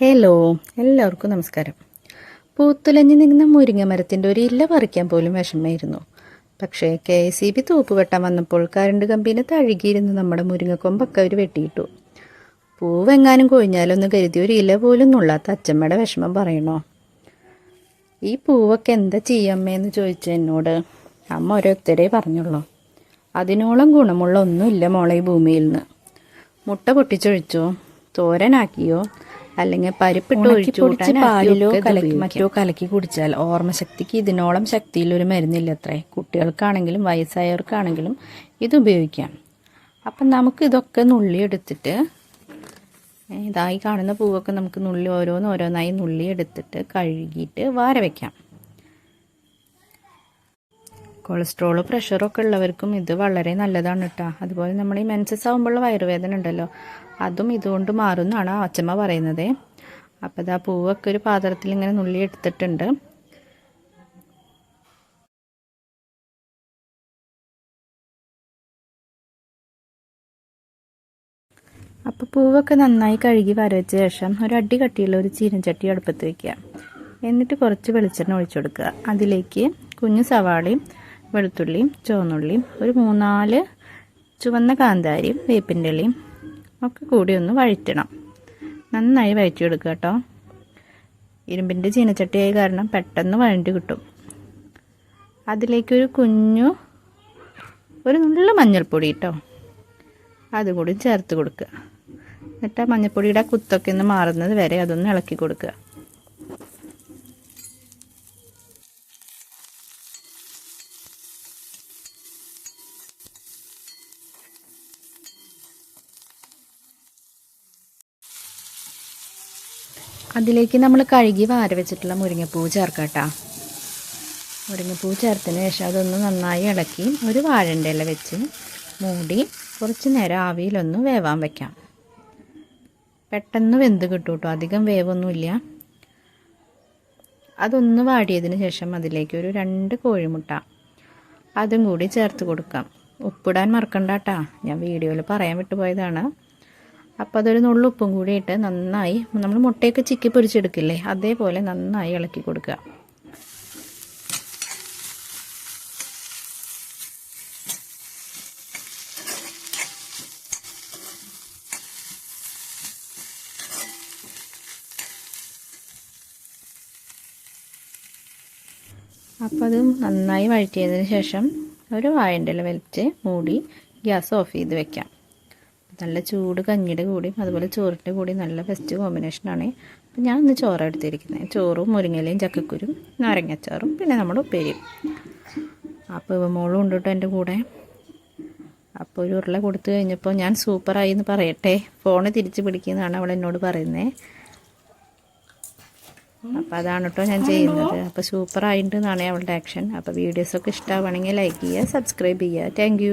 Hello എല്ലാവർക്കും നമസ്കാരം. പൂത്തുലഞ്ഞ് നിന്ന മുരിങ്ങ മരത്തിന്റെ ഒരു ഇല പറിക്കാൻ പോലും വിഷമമായിരുന്നു. പക്ഷേ കെ എസ് ഇ ബി തോപ്പ് വെട്ടാൻ വന്നപ്പോൾ കരണ്ട് കമ്പീനെ തഴുകിയിരുന്ന് നമ്മുടെ മുരിങ്ങക്കൊമ്പൊക്കെ അവർ വെട്ടിയിട്ടു. പൂവെങ്ങാനും കൊഴിഞ്ഞാലൊന്ന് കരുതി ഒരു ഇല പോലും നുള്ളാത്ത അച്ചമ്മയുടെ വിഷമം പറയണോ? ഈ പൂവൊക്കെ എന്താ ചെയ്യമ്മേന്ന് ചോദിച്ച എന്നോട്. അമ്മ ഓരോരുത്തരേ പറഞ്ഞുള്ളൂ. അതിനോളം ഗുണമുള്ള ഒന്നുമില്ല മോളെ ഈ ഭൂമിയിൽ നിന്ന് മുട്ട പൊട്ടിച്ചൊഴിച്ചോ? തോരനാക്കിയോ? അല്ലെങ്കിൽ പരിപ്പിട്ട് ഒഴിച്ചു പാലിലോ കലക്കി മറ്റോ മറ്റോ കലക്കി കുടിച്ചാൽ ഓർമ്മശക്തിക്ക് ഇതിനോളം ശക്തിയിലൊരു മരുന്നില്ല അത്രേ. കുട്ടികൾക്കാണെങ്കിലും വയസ്സായവർക്കാണെങ്കിലും ഇത് ഉപയോഗിക്കാം. അപ്പം നമുക്ക് ഇതൊക്കെ നുള്ളി എടുത്തിട്ട് ഇതായി കാണുന്ന പൂവൊക്കെ നമുക്ക് നുള്ളി ഓരോന്ന് ഓരോന്നായി നുള്ളി എടുത്തിട്ട് കഴുകിയിട്ട് വാര വയ്ക്കാം കൊളസ്ട്രോൾ പ്രഷറൊക്കെ ഉള്ളവർക്കും ഇത് വളരെ നല്ലതാണ് കേട്ടോ അതുപോലെ നമ്മൾ ഈ മെൻസസ് ആകുമ്പോഴുള്ള വയറുവേദന ഉണ്ടല്ലോ അതും ഇതുകൊണ്ട് മാറുമെന്നാണ് അച്ഛമ്മ പറയുന്നത്. അപ്പോൾ ഇതാ പൂവൊക്കെ ഒരു പാത്രത്തിൽ ഇങ്ങനെ നുള്ളി എടുത്തിട്ടുണ്ട്. അപ്പോൾ പൂവൊക്കെ നന്നായി കഴുകി വരവച്ച ശേഷം ഒരു അടി കട്ടിയുള്ള ഒരു ചീനച്ചട്ടി അടുപ്പത്ത് വയ്ക്കുക എന്നിട്ട് കുറച്ച് വെളിച്ചെണ്ണ ഒഴിച്ചു കൊടുക്കുക. അതിലേക്ക് കുഞ്ഞു സവാളയും വെളുത്തുള്ളിയും ചുവന്നുള്ളിയും ഒരു മൂന്നാൽ ചുവന്ന കാന്താരിയും വേപ്പിന്റെ ഇലയും ഒക്കെ കൂടി ഒന്ന് വഴറ്റണം. നന്നായി വഴറ്റി വഴറ്റിയെടുക്കുക കേട്ടോ. ഇരുമ്പിന്റെ ചീനച്ചട്ടിയായ കാരണം പെട്ടെന്ന് വഴണ്ടി കിട്ടും. അതിലേക്കൊരു കുഞ്ഞു ഒരു നുള്ള മഞ്ഞൾപ്പൊടി കേട്ടോ. അതുകൂടി ചേർത്ത് കൊടുക്കുക. എന്നിട്ട് ആ മഞ്ഞൾപ്പൊടിയുടെ കുത്തൊക്കെ ഒന്ന് മാറുന്നത് വരെ അതൊന്ന് ഇളക്കി കൊടുക്കുക. അതിലേക്ക് നമ്മൾ കഴുകി വാര വെച്ചിട്ടുള്ള മുരിങ്ങപ്പൂ ചേർക്കാം കേട്ടോ മുരിങ്ങപ്പൂ ചേർത്തതിന് ശേഷം അതൊന്ന് നന്നായി ഇളക്കി ഒരു വാഴന്റെ ഇല വെച്ച് മൂടി കുറച്ച് നേരം ആവിയിലൊന്ന് വേവാൻ വെക്കാം. പെട്ടെന്ന് വെന്ത് കിട്ടും കേട്ടോ അധികം വേവൊന്നുമില്ല. അതൊന്ന് വാടിയതിന് ശേഷം അതിലേക്ക് ഒരു രണ്ട് കോഴിമുട്ട അതും കൂടി ചേർത്ത് കൊടുക്കാം. ഉപ്പിടാൻ മറക്കണ്ട ഞാൻ വീഡിയോയിൽ പറയാൻ വിട്ടുപോയതാണ്. അപ്പോൾ അതൊരു നുള്ളുപ്പും കൂടി ഇട്ട് നന്നായി നമ്മൾ മുട്ടയൊക്കെ ചിക്കി പൊരിച്ചെടുക്കില്ലേ? അതേപോലെ നന്നായി ഇളക്കി കൊടുക്കുക. അപ്പോൾ അത് നന്നായി വഴറ്റിയതിന് ശേഷം ഒരു വാഴന്റെ വലിച്ച് മൂടി ഗ്യാസ് ഓഫ് ചെയ്ത് വെക്കാം. നല്ല ചൂട് കഞ്ഞിയുടെ കൂടിയും അതുപോലെ ചോറിന്റെ കൂടിയും നല്ല ബെസ്റ്റ് കോമ്പിനേഷനാണ് അപ്പം ഞാൻ ഇന്ന് ചോറ് എടുത്തിരിക്കുന്നത് ചോറും മുരിങ്ങയിലയും ചക്കക്കുരും നാരങ്ങച്ചാറും പിന്നെ നമ്മുടെ ഉപ്പേരിയും. അപ്പോൾ ഇവമോളും ഉണ്ട് കേട്ടോ എന്റെ കൂടെ. അപ്പോൾ ഒരു ഉരുള കൊടുത്തു കഴിഞ്ഞപ്പോൾ ഞാൻ സൂപ്പറായി എന്ന് പറയട്ടെ. ഫോണ് തിരിച്ച് പിടിക്കുന്നതാണ് അവൾ എന്നോട് പറയുന്നത് അപ്പോൾ അതാണ് കേട്ടോ ഞാൻ ചെയ്യുന്നത്. അപ്പോൾ സൂപ്പറായിട്ടുണ്ട് എന്നാണ് അവളുടെ ആക്ഷൻ അപ്പോൾ വീഡിയോസൊക്കെ ഇഷ്ടമാണെങ്കിൽ ലൈക്ക് ചെയ്യുക സബ്സ്ക്രൈബ് ചെയ്യുക. താങ്ക്